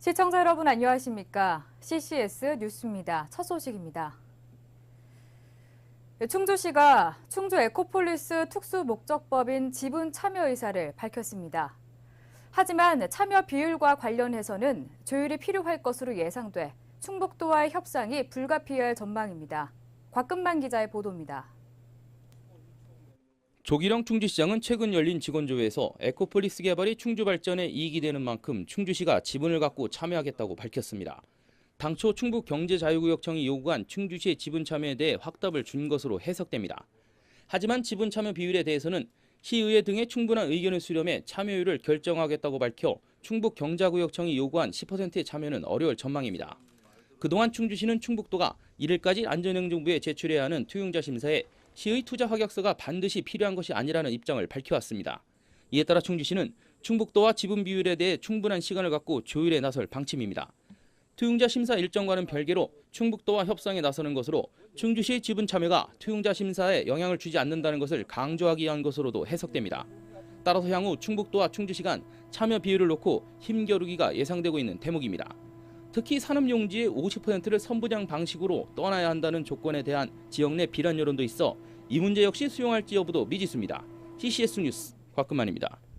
시청자 여러분 안녕하십니까? CCS 뉴스입니다. 첫 소식입니다. 충주시가 충주 에코폴리스 특수 목적법인 지분 참여 의사를 밝혔습니다. 하지만 참여 비율과 관련해서는 조율이 필요할 것으로 예상돼 충북도와의 협상이 불가피할 전망입니다. 곽금만 기자의 보도입니다. 조기령 충주시장은 최근 열린 직원조회에서 에코폴리스 개발이 충주 발전에 이익이 되는 만큼 충주시가 지분을 갖고 참여하겠다고 밝혔습니다. 당초 충북경제자유구역청이 요구한 충주시의 지분 참여에 대해 확답을 준 것으로 해석됩니다. 하지만 지분 참여 비율에 대해서는 시의회 등의 충분한 의견을 수렴해 참여율을 결정하겠다고 밝혀 충북경자구역청이 요구한 10%의 참여는 어려울 전망입니다. 그동안 충주시는 충북도가 1일까지 안전행정부에 제출해야 하는 투용자 심사에 시의 투자 확약서가 반드시 필요한 것이 아니라는 입장을 밝혀왔습니다. 이에 따라 충주시는 충북도와 지분 비율에 대해 충분한 시간을 갖고 조율에 나설 방침입니다. 투용자 심사 일정과는 별개로 충북도와 협상에 나서는 것으로 충주시의 지분 참여가 투용자 심사에 영향을 주지 않는다는 것을 강조하기 위한 것으로도 해석됩니다. 따라서 향후 충북도와 충주시 간 참여 비율을 놓고 힘겨루기가 예상되고 있는 대목입니다. 특히 산업용지의 50%를 선분양 방식으로 떠나야 한다는 조건에 대한 지역 내 비난 여론도 있어 이 문제 역시 수용할지 여부도 미지수입니다. CCS 뉴스 곽금만입니다.